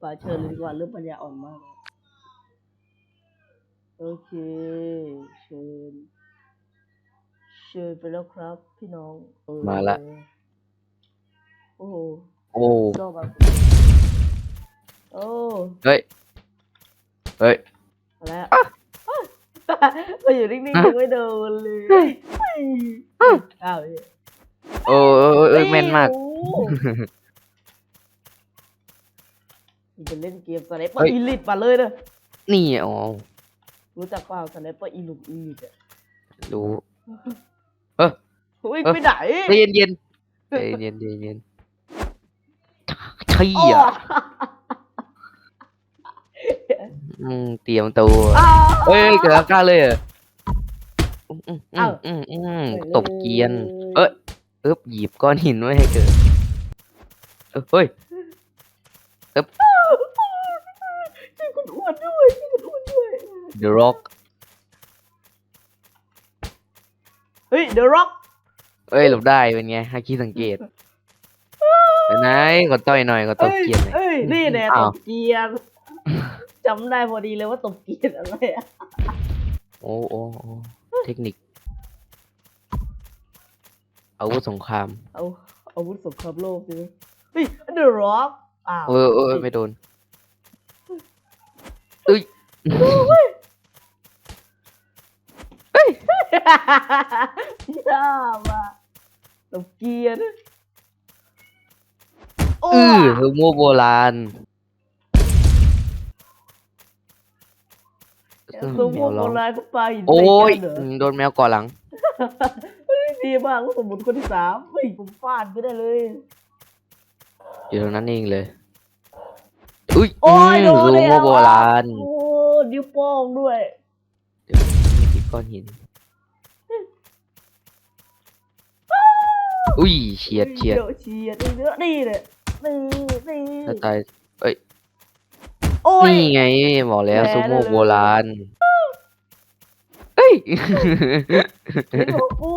ป่าเชิญเลยดีกว่าเริ่มปัญญาอ่อนมากเลยโอเค เชิญ เชิญไปแล้วครับ พี่น้องเออมาละ โอ้โหโอ้ชอบมากโอ้เฮ้ยเฮ้ย มาแล้วมาอยู่นิ่งๆยังไม่โดนเลยอ้าวเหี้ยโอ้เอ้ยเอ้ยเอ้ยแม่นมาก โอ้โห มันจะเล่นเกมสไนเปอเฮ้ร์ย อีลิทมาเลยเนอะนี่อ๋อรู้จักเปล่าสไนเปอร์อีลุมอีลิทอะรู้ วิ่งเอ้ย ไปไหนใจเย็นเย็นๆใจเย็นใจเย็นใช่โอ้อะอืมเตรียมตัวอ้าวเฮ้ยเกิดอาการเลยเหรออืมอืมอือ้ามวอืมอืมตบเกรียน เอ้ย อึ๊บหยิบก้อนหินไว้ให้เกิดเอ้ยเฮ้ย ช่วยคุณอ้วนด้วยช่วยคุณอ้วนด้วย The Rock เฮ้ย The Rock เอ้ยหลบได้เป็นไงให้คิดสังเกตไหนกดต่อยหน่อยกดตบเอ้ยเกรียนหน่อยเอ้ยนี่แน่ตอ้าวบเกียร์จำได้พอดีเลยว่าตบเกียร์อะไรอะโอ้โอ้โอ้เทคนิคอาวุธสงครามเอาอาวุธสงครามโลกใช่ไหมเฮ้ย The Rock อ้าวเออเออไม่โดนเอ้ยยากอะตบเกียร์นะโอ้อือเฮอร์โมโบราณตัวพแมวกวโบร้องราณเขาปาหินโอ้ยใส่กันเหรออืมโดนแมวก่อหลังดีมากสมุนคนที่สามเฮ้ยผมฟาดไปได้เลย อยู่ตรงนั้นเองเลย อุ้ยโอ้ยอืโดมนโรเลยโมอะโบราณโอ้นิ้วโป้งด้วยเดี๋ยวมีที่ก้อนหิน อุ้ยเฉียดเฉียดดี๋วเฉียดเยอะนี่เลยนี่นี่ถ้าตายโอ้ยนี่ไงบอกแล้วแพ้ซูโม่เลยโบราณเฮ้ยนี่ของกู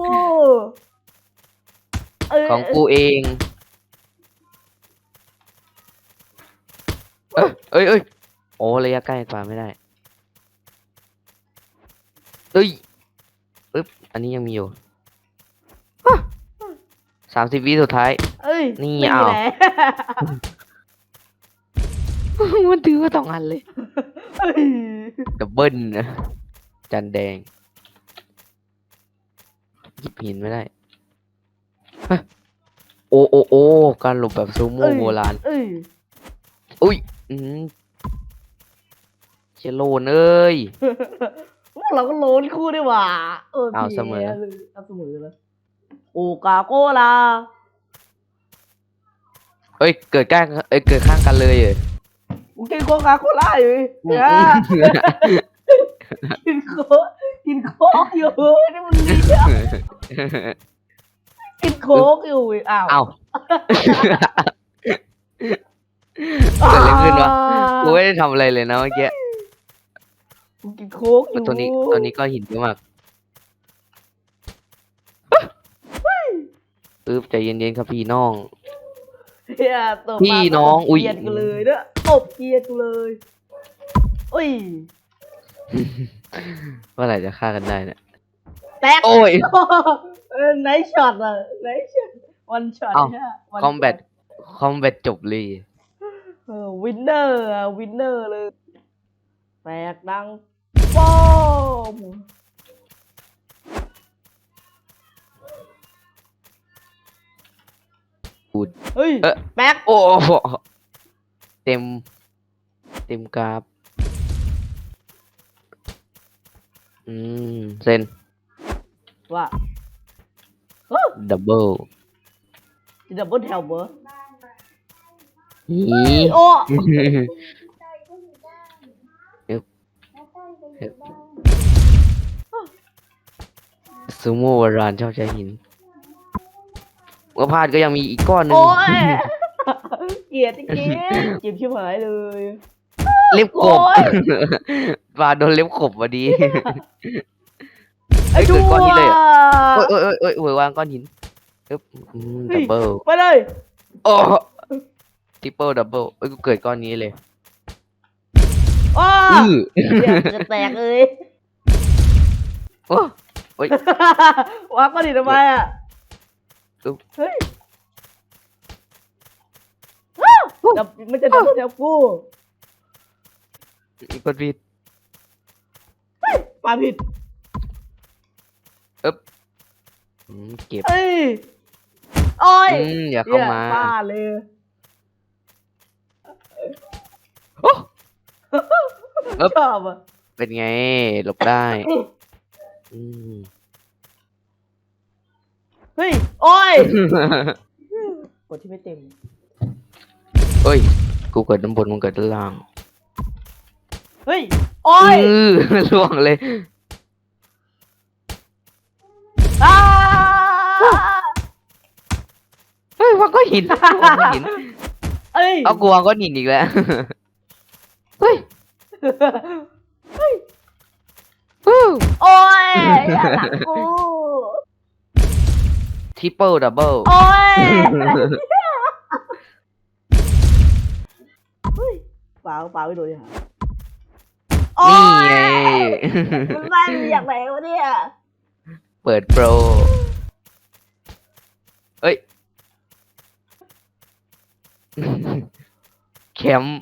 เยของกูเอง เอ้ยเอ้ยเอ้ยโอ้ระยะใกล้กว่าไม่ได้เอ้ยปึ๊บอันนี้ยังมีอยู่สามสิบวิสุดท้าย เอ้ยนี่แหละเอามันถือว่าสองอันเลย เอ้ยดับเบิลนะจานแดงหยิบหินไม่ได้ฮะโอโอโอการหลบแบบซูโม่โบราณ เอ้ยอุ้ย อืมเชโลนเอ้ย พวกเราก็โลนคู่ดีหว่าเออเอาพี่เสมอเลยเอาเสมอแล้วโอกาโกลาเอ้ย เกิดก้างเอ้ยเกิดข้างกันเลยเหรอกูกินโคคาโคล่าอยู่อืมเนี่ยกินโคกกินโคกอยู่นี่มันดีอะกินโคกอยู่อ้าว เอ้า ไม่ได้ทำอะไรเลยนะเมื่อกี้กูกินโคกอยู่ตัวนี้ตัวนี้ก็หินเยอะมากปึ๊บใจเย็นๆครับพี่น้อง เฮียตบพี่มาน้องตบอุ๊ย เกลียดกูเลยเด้อตบเกลียดกูเลยอุ้ยเมื่อไหร่จะฆ่ากันได้เนี่ย แตกโอ้ยเออไนท์ช็อตอะไนท์ช็อตวันช็อตเอ้า เนี่ย one คอมแบท shot คอมแบทจบเลยเออวินเนอร์อะวินเนอร์เลยแตกดังป้อมพูด เฮ้ยเอ๊ะแป๊กโอ้โหเต็ม เต็มกราฟอืม เซนว่าดับเบิลดับเบิลแถวเบอร์หี โอ้ซูโม่โบราณชอบใช้หินว่าพลาดก็ยังมีอีกก้อนหนึงโอ้ยเกลียดจริงๆเจ็บชิบหายเลย เล็บกโอ้บยปลาโดนเล็บขบพอดี ไอ้ดูเกิดก้อนนี้เลยเออะโอ้ยโอ้ยโอ้ยโอ้ยวางก้อนหินปึ๊บอืมเฮ้ดับเบิลไปเลย โอ้ ทริปเปิลดับเบิลเอ้ยกูเกิดก้อนนี้เลยโอ้อื้อเหี้ยเกือบแตกเลยโอ้โอ้ยวางก็ดิทำไมอะอุ๊บ เฮ้ยอ้าวดับมันจะดับเจ้ากูกดผิดปาผิดอืมเก็บเอ้ยโอ้ยอืมอย่าเข้ามา หี้ยบ้าเลย โอ้ เอิบชอบอะเป็นไง หลบได้ อืม เฮ้ย โอ้ยกดที่ไม่เต็ม เอ้ย กูเกิดด้านบนมึงเกิดด้านล่างเฮ้ย โอ้ยอือล่วงเลย อ้าเฮ้ยวางก้อนหินวางก้อนหิน เอ้ย เอากูวางก้อนหินอีกแล้วเฮ้ยเฮ้ยฮู้ โอ้ยอย่าหลังกูทริปเปิลดับเบิลโอ้ยเฮ้ยเปล่าเปล่าไม่โดนเลยฮะโอ้นี่ยไงมันมาอย่างไหนวะเนี่ยเปิดโปร เอ้ย แคมป์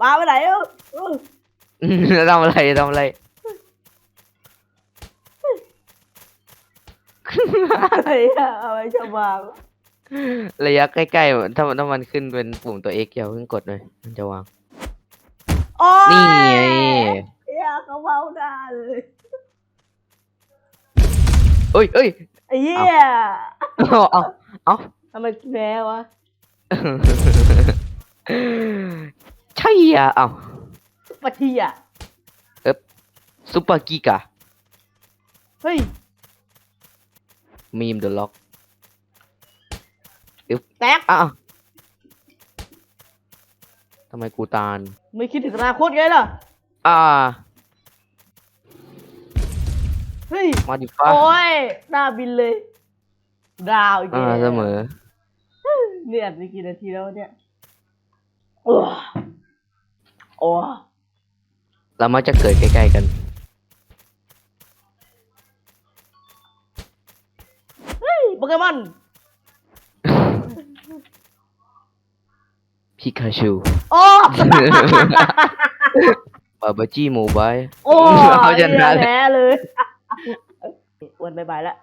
มาไปไหนเออเออทำอะไรทำอะไรอะไรอะอะไรจะมาระยะใกล้ๆถ้ามันถ้ามันขึ้นเป็นปุ่มตัว X อย่าเพิ่งกดเลยมันจะวางโอ้ยนี่ไงอยากเขาเมาหน้าเลยเอ้ยเอ้ยไอ้เหี้ยเอาเอาเอาทำไมแพ้วะ ใช่อะเอาปะทีอะซุปเปอร์กิกะเฮ้ยมีมเดอะล็อกแตกอ้าวทำไมกูตาลไม่คิดถึงอนาคตไงล่ะอ่า เฮ้ย มาดิฟ้าโอ้ยหน้าบินเลย ดาวอีกอ่าแล้วเสมอ เนี่ยอัดไปกี่นาทีแล้วเนี่ย โอ้โอ้เรามักจะเกิดใกล้ๆกัน เฮ้ยโปเกมอนพิคาชู โอ้ บาบาจี้โมบาย โอ้เอาชนะแพ้เลย อ้วันบายบายแล้ว